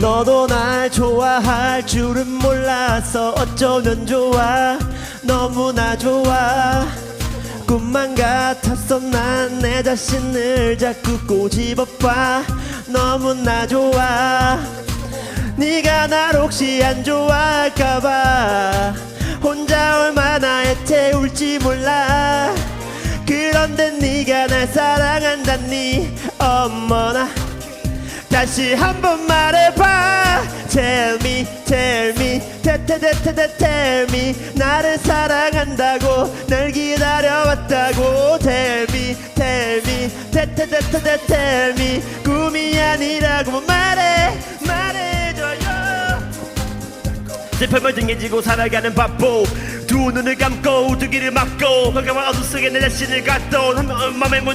너도 날 좋아할 줄은 몰랐어 어쩌면 좋아. 너무나 좋아. 꿈만 같았어. 난 내 자신을 자꾸 꼬집어봐. 너무나 좋아. 네가 날 혹시 안 좋아할까봐. 혼자 얼마나 애태울지 몰라. 그런데 네가 날 사랑한다니 어머나 다시 한 번 말해봐. Tell me tell me 테테테테테 tell me. 나를 사랑한다고 널 기다려왔다고. Tell me tell me 테테테테테 tell me. 꿈이 아니라고 말해 말해줘요. 슬픔을 등에 지고 살아가는 바보. 두 눈을 감고 두 귀를 막고. 깜깜한 어둠 속에 내 자신을 갖도 맘의 문을